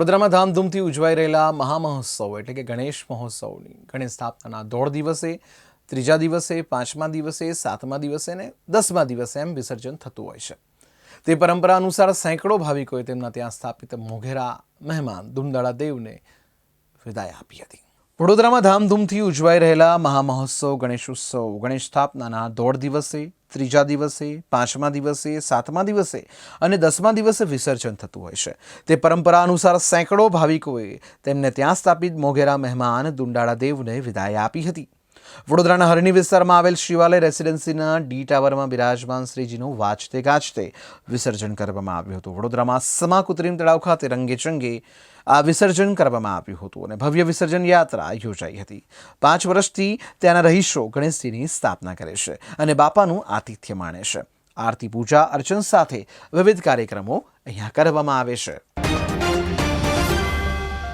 વડોદરામાં ધામધૂમથી ઉજવાઈ રહેલા મહામહોત્સવ એટલે કે ગણેશ મહોત્સવની ગણેશ સ્થાપનાના દોઢ દિવસે, ત્રીજા દિવસે, પાંચમા દિવસે, સાતમા દિવસે ને દસમા દિવસે એમ વિસર્જન થતું હોય છે. તે પરંપરા અનુસાર સેંકડો ભાવિકોએ તેમના ત્યાં સ્થાપિત મોઘેરા મહેમાન ધૂમદાળા દેવને વિદાય આપી હતી. વડોદરામાં ધામધૂમથી ઉજવાઈ રહેલા મહામહોત્સવ ગણેશ ઉત્સવ ગણેશ સ્થાપનાના દોઢ દિવસે, ત્રીજા દિવસે, પાંચમા દિવસે, સાતમા દિવસે અને દસમા દિવસે વિસર્જન થતું હોય છે. તે પરંપરા અનુસાર સેંકડો ભાવિકોએ તેમને ત્યાં સ્થાપિત મોઘેરા મહેમાન દુંડાળા દેવને વિદાય આપી હતી. વડોદરાના હરણી વિસ્તારમાં આવેલ શિવાલય રેસિડેન્સીના ડી ટાવરમાં બિરાજમાન શ્રીજીનું વાજતે ગાજતે વિસર્જન કરવામાં આવ્યું હતું. વડોદરામાં સમા કૃત્રિમ તળાવ ખાતે રંગેચંગે આ વિસર્જન કરવામાં આવ્યું હતું અને ભવ્ય વિસર્જન યાત્રા યોજાઈ હતી. પાંચ વર્ષથી ત્યાંના રહીશો ગણેશજીની સ્થાપના કરે છે અને બાપાનું આતિથ્ય માણે છે. આરતી પૂજા અર્ચન સાથે વિવિધ કાર્યક્રમો અહીંયા કરવામાં આવે છે.